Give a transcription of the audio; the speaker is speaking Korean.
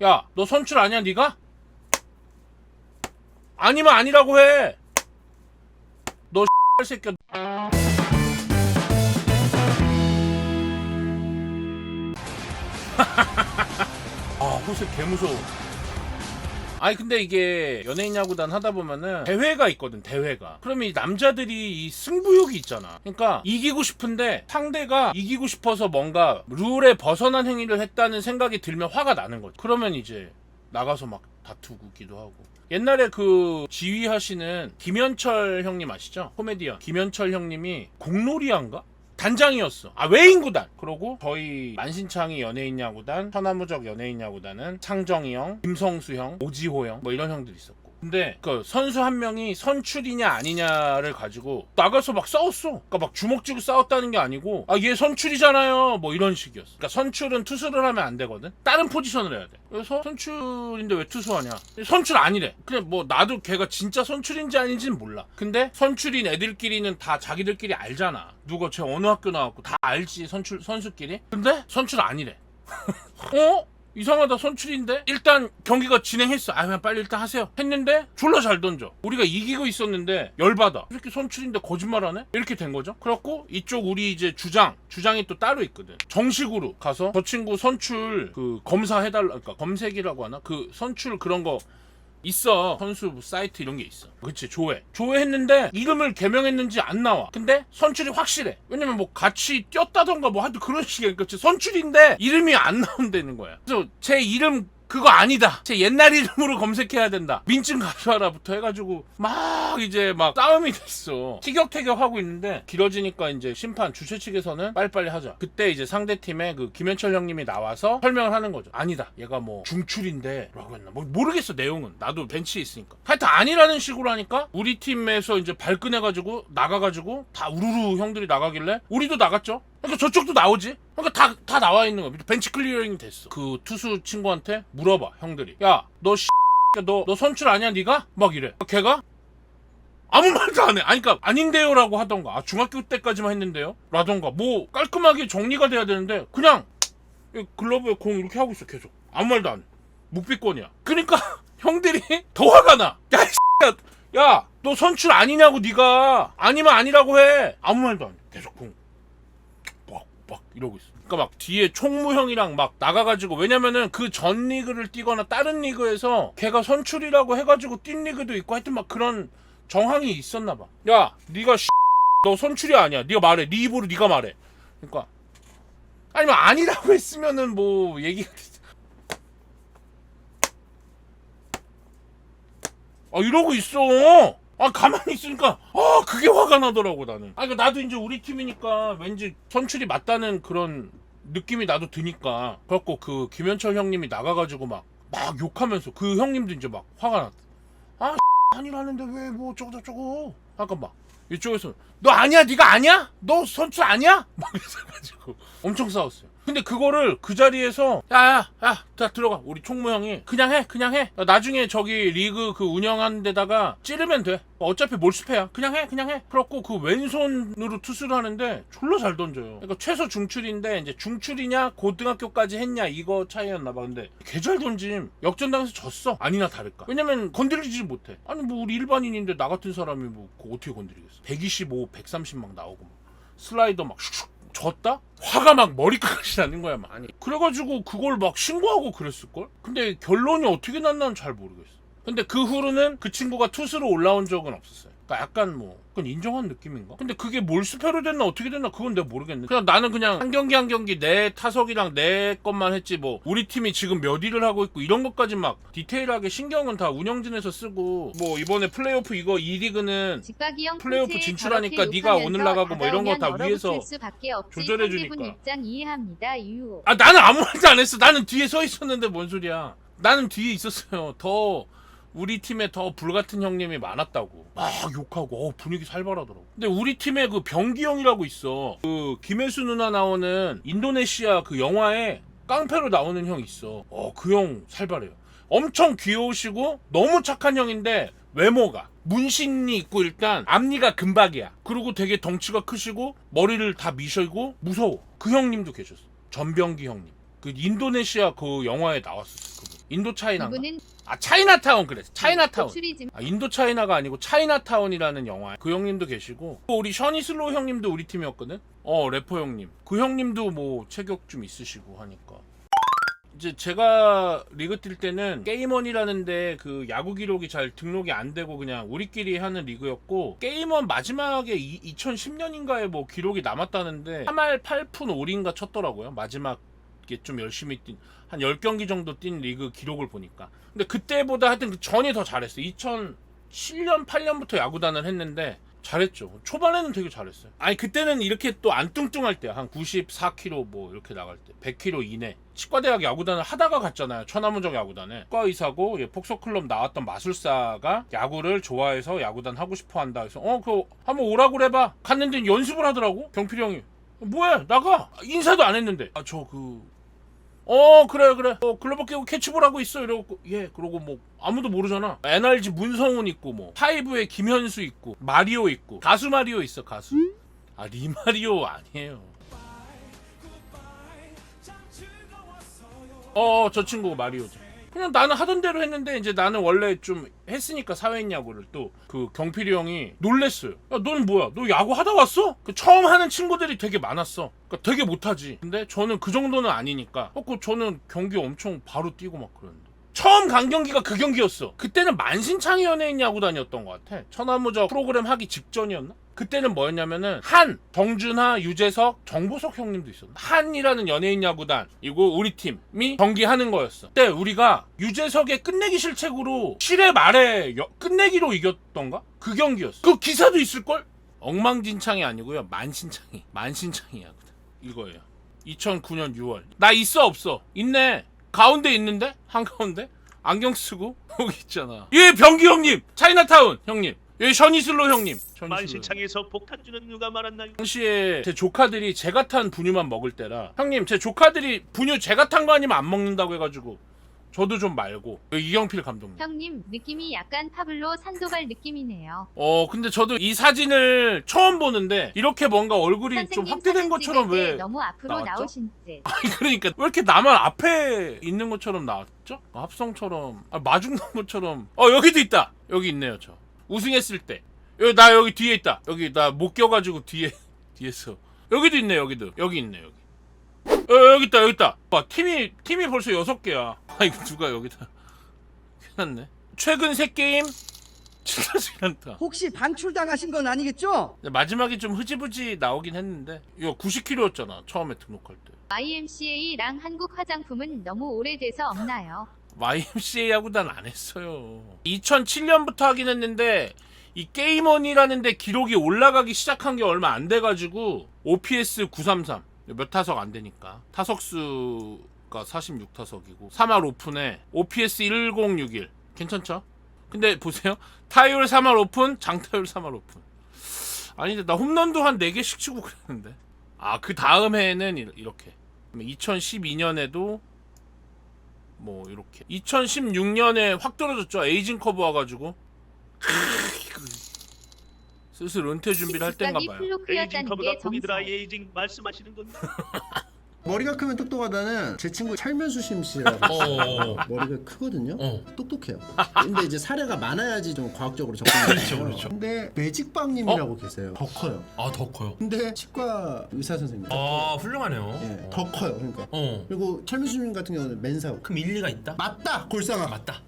야, 너 선출 아니야, 네가? 아니면 아니라고 해. 너 새끼야. 아, 호세 개 무서워. 아니 근데 이게 연예인 야구단 하다 보면은 대회가 있거든 대회가. 그러면 이 남자들이 이 승부욕이 있잖아. 그러니까 이기고 싶은데 상대가 이기고 싶어서 뭔가 룰에 벗어난 행위를 했다는 생각이 들면 화가 나는 거지. 그러면 이제 나가서 막 다투기도 하고. 옛날에 그 지휘하시는 김현철 형님 아시죠? 코미디언. 김현철 형님이 공놀이한가? 단장이었어. 아 외인구단. 그러고 저희 만신창이 연예인 야구단, 천하무적 연예인 야구단은 창정이 형, 김성수 형, 오지호 형, 뭐 이런 형들이 있었고. 근데 그 선수 한 명이 선출이냐 아니냐를 가지고 나가서 막 싸웠어. 그러니까 막 주먹 쥐고 싸웠다는 게 아니고 아 얘 선출이잖아요. 뭐 이런 식이었어. 그러니까 선출은 투수를 하면 안 되거든. 다른 포지션을 해야 돼. 그래서 선출인데 왜 투수하냐? 선출 아니래. 그냥 뭐 나도 걔가 진짜 선출인지 아닌지는 몰라. 근데 선출인 애들끼리는 다 자기들끼리 알잖아. 누가 쟤 어느 학교 나왔고 다 알지 선출 선수끼리. 근데 선출 아니래. 어? 이상하다 선출인데? 일단 경기가 진행했어. 아 그냥 빨리 일단 하세요. 했는데 졸라 잘 던져. 우리가 이기고 있었는데 열받아. 이렇게 선출인데 거짓말하네 이렇게 된 거죠? 그래갖고 이쪽 우리 이제 주장 주장이 또 따로 있거든. 정식으로 가서 저 친구 선출 그 검사 해달라 그러니까 검색이라고 하나? 그 선출 그런 거 있어. 선수 사이트 이런 게 있어. 그치 조회. 조회했는데 이름을 개명했는지 안 나와. 근데 선출이 확실해. 왜냐면 뭐 같이 뛰었다던가 뭐 하여튼 그런 식의 그러니까 선출인데 이름이 안 나온다는 거야. 그래서 제 이름 그거 아니다. 제 옛날 이름으로 검색해야 된다. 민증 가져와라부터 해가지고 막 이제 막 싸움이 됐어. 티격태격 하고 있는데 길어지니까 이제 심판 주최 측에서는 빨리빨리 하자. 그때 이제 상대 팀에 그 김현철 형님이 나와서 설명을 하는 거죠. 아니다. 얘가 뭐 중출인데라고 했나. 뭐 모르겠어 내용은. 나도 벤치에 있으니까. 하여튼 아니라는 식으로 하니까 우리 팀에서 이제 발끈해가지고 나가가지고 다 우르르 형들이 나가길래 우리도 나갔죠. 그러니까 저쪽도 나오지. 그러니까 다, 다 나와 있는 거야. 벤치 클리어링이 됐어. 그 투수 친구한테 물어봐, 형들이. 야, 너 씨, 너, 너 선출 아니야, 네가? 막 이래. 걔가 아무 말도 안 해. 아니, 그니까, 아닌데요 라고 하던가. 아, 중학교 때까지만 했는데요? 라던가. 뭐, 깔끔하게 정리가 돼야 되는데, 그냥, 이 글러브에 공 이렇게 하고 있어, 계속. 아무 말도 안 해. 묵비권이야. 그니까, 형들이 더 화가 나. 야, 이 야, 야, 너 선출 아니냐고, 네가 아니면 아니라고 해. 아무 말도 안 해. 계속 공. 이러고 있어. 그러니까 막 뒤에 총무형이랑 막 나가가지고 왜냐면은 그 전 리그를 뛰거나 다른 리그에서 걔가 선출이라고 해가지고 뛴 리그도 있고 하여튼 막 그런 정황이 있었나 봐. 야, 네가 너 선출이 아니야. 네가 말해. 네 입으로 네가 말해. 그러니까 아니면 아니라고 했으면은 뭐 얘기가. 아 이러고 있어. 아 가만히 있으니까 아 그게 화가 나더라고 나는. 아 그러니까 나도 이제 우리 팀이니까 왠지 선출이 맞다는 그런 느낌이 나도 드니까. 그래갖고 그 김현철 형님이 나가가지고 막 막 욕하면서 그 형님도 이제 막 화가 났다. 아 아니라는데 왜 뭐 저쩌고. 아까 막 이쪽에서 너 아니야 네가 아니야? 너 선출 아니야? 막 이래가지고 엄청 싸웠어요. 근데 그거를 그 자리에서 야야야 다 들어가. 우리 총무 형이. 그냥 해 그냥 해. 나중에 저기 리그 그 운영하는 데다가 찌르면 돼. 어차피 몰수패야. 그냥 해 그냥 해. 그렇고 그 왼손으로 투수를 하는데 졸라 잘 던져요. 그러니까 최소 중출인데 이제 중출이냐 고등학교까지 했냐 이거 차이였나 봐. 근데 개잘 던짐. 역전당해서 졌어. 아니나 다를까. 왜냐면 건드리지 못해. 아니 뭐 우리 일반인인데 나 같은 사람이 뭐 어떻게 건드리겠어? 125 130막 나오고 막 슬라이더 막 슉슉 졌다? 화가 막 머리카락이 나는 거야 막. 아니 그래가지고 그걸 막 신고하고 그랬을걸? 근데 결론이 어떻게 났나는 잘 모르겠어 근데 그 후로는 그 친구가 투수로 올라온 적은 없었어요 그러니까 약간 뭐 그건 인정한 느낌인가? 근데 그게 몰수패로 됐나 어떻게 됐나 그건 내가 모르겠네 그냥 나는 그냥 한 경기 한 경기 내 타석이랑 내 것만 했지 뭐 우리 팀이 지금 몇 위를 하고 있고 이런 것까지 막 디테일하게 신경은 다 운영진에서 쓰고 뭐 이번에 플레이오프 이거 이 리그는 직박이 형 플레이오프 코치에 진출하니까 네가 오늘 나가고 뭐 이런 거다 다가오면 위에서. 조절해 주니까. 입장 이해합니다. 유. 아 나는 아무 말도 안 했어. 나는 뒤에 서 있었는데 뭔 소리야. 나는 뒤에 있었어요. 더 우리 팀에 더 불같은 형님이 많았다고. 막 욕하고 어, 분위기 살벌하더라고. 근데 우리 팀에 그 병기 형이라고 있어. 그 김혜수 누나 나오는 인도네시아 그 영화에 깡패로 나오는 형 있어. 어 그 형 살벌해요. 엄청 귀여우시고 너무 착한 형인데 외모가 문신이 있고 일단 앞니가 금박이야. 그리고 되게 덩치가 크시고 머리를 다 미셔고 무서워. 그 형님도 계셨어. 전병기 형님. 그 인도네시아 그 영화에 나왔었어. 인도 차이나. 이분은 아 차이나타운 그래. 차이나타운. 추리즘 아, 인도 차이나가 아니고 차이나타운이라는 영화. 그 형님도 계시고 또 우리 셔니 슬로우 형님도 우리 팀이었거든. 어 래퍼 형님. 그 형님도 뭐 체격 좀 있으시고 하니까. 이제 제가 리그 뛸 때는 게임원이라는데 그 야구 기록이 잘 등록이 안 되고 그냥 우리끼리 하는 리그였고 게임원 마지막에 2010년인가에 뭐 기록이 남았다는데 3할 8푼 5리인가 쳤더라고요. 마지막 에좀 열심히 뛴 한 10경기 정도 뛴 리그 기록을 보니까. 근데 그때보다 하여튼 그 전이 더 잘했어. 2007년 8년부터 야구단을 했는데 잘했죠. 초반에는 되게 잘했어요. 아니 그때는 이렇게 또 안 뚱뚱할 때야. 한 94kg 뭐 이렇게 나갈 때. 100kg 이내. 치과대학 야구단을 하다가 갔잖아요. 천하무적 야구단에. 치과 의사고 예, 폭소클럽 나왔던 마술사가 야구를 좋아해서 야구단 하고 싶어 한다. 그래서 어 그거 한번 오라고 그래봐. 갔는데 연습을 하더라고. 경필이 형이. 뭐야 나가. 인사도 안 했는데. 아 저 그 어 그래 그래. 어 글러브 끼고 캐치볼 하고 있어. 이러고 예 그러고 뭐 아무도 모르잖아. NRG 문성훈 있고 뭐 파이브에 김현수 있고 마리오 있고. 가수 마리오 있어 가수. 아 리마리오 아니에요. 어 저 친구 마리오죠 그냥 나는 하던 대로 했는데 이제 나는 원래 좀 했으니까 사회인 야구를 또 그 경필이 형이 놀랬어요. 야 너는 뭐야? 너 야구 하다 왔어? 그 처음 하는 친구들이 되게 많았어. 그러니까 되게 못하지. 근데 저는 그 정도는 아니니까. 어, 그 저는 경기 엄청 바로 뛰고 막 그랬는데. 처음 간 경기가 그 경기였어. 그때는 만신창이 연예인 야구단이었던 것 같아. 천하무적 프로그램 하기 직전이었나? 그때는 뭐였냐면은 한, 정준하, 유재석, 정보석 형님도 있었나? 한이라는 연예인 야구단 이고 우리 팀이 경기하는 거였어. 그때 우리가 유재석의 끝내기 실책으로 7회 말에 여- 끝내기로 이겼던가? 그 경기였어. 그 기사도 있을걸? 엉망진창이 아니고요. 만신창이. 만신창이 야구단. 이거예요. 2009년 6월. 나 있어 없어? 있네. 가운데 있는데? 한가운데? 안경 쓰고 여기 있잖아. 예, 병기 형님. 차이나타운 형님. 예, 셔니슬로 형님. 셔니슬로. 만신창에서 폭탄 주는 누가 말았나요? 당시에 제 조카들이 제가 탄 분유만 먹을 때라 형님 제 조카들이 분유 제가 탄 거 아니면 안 먹는다고 해가지고 저도 좀 말고 이경필 감독님 형님 느낌이 약간 파블로 산도발 느낌이네요. 어 근데 저도 이 사진을 처음 보는데 이렇게 뭔가 얼굴이 좀 선생님 확대된 사진 것처럼 찍을 때 왜 너무 앞으로 나왔죠? 나오신 듯. 아니 그러니까 왜 이렇게 나만 앞에 있는 것처럼 나왔죠? 아, 합성처럼 아, 마중나무처럼 어 여기도 있다 여기 있네요 저 우승했을 때. 여기 나 여기 뒤에 있다. 여기 나 못 껴가지고 뒤에 뒤에서. 여기도 있네 여기도. 여기 있네 여기. 어 여기 있다 여기 있다. 와 팀이 팀이 벌써 여섯 개야. 아 이거 누가 여기다. 해놨네. 최근 세 게임? 진짜지 않다. 혹시 방출당하신 건 아니겠죠? 마지막에 좀 흐지부지 나오긴 했는데 이거 90kg였잖아 처음에 등록할 때. YMCA랑 한국 화장품은 너무 오래돼서 없나요? YMCA 야구단 안 했어요. 2007년부터 하긴 했는데 이 게임원이라는데 기록이 올라가기 시작한 게 얼마 안 돼가지고 OPS 933 몇 타석 안 되니까. 타석수가 46타석이고 3할 오픈에 OPS 1061 괜찮죠? 근데 보세요. 타율 3할 오픈 장타율 3할 오픈. 아니 근데 나 홈런도 한 4개씩 치고 그랬는데. 아 그 다음 해에는 이- 이렇게. 2012년에도 뭐 이렇게. 2016년에 확 떨어졌죠. 에이징 커브 와가지고. 이거 슬슬 은퇴 준비를 할 때인가 직각이 봐요. 에이징 커브가 게 코비드라. 정설. 에이징 말씀하시는 건가? 머리가 크면 똑똑하다는 제 친구 철면수심 씨라고 있어요. 머리가 크거든요. 똑똑해요. 근데 이제 사례가 많아야지 좀 과학적으로 접근해요. 그렇죠, 그렇죠. 근데 매직빵님이라고 계세요. 더 커요. 아 더 커요. 근데 치과 의사 선생님. 아 훌륭하네요. 예, 더 커요. 그러니까. 어. 그리고 철면수심 같은 경우는 맨사고. 그럼 일리가 있다? 맞다. 골상아. 맞다.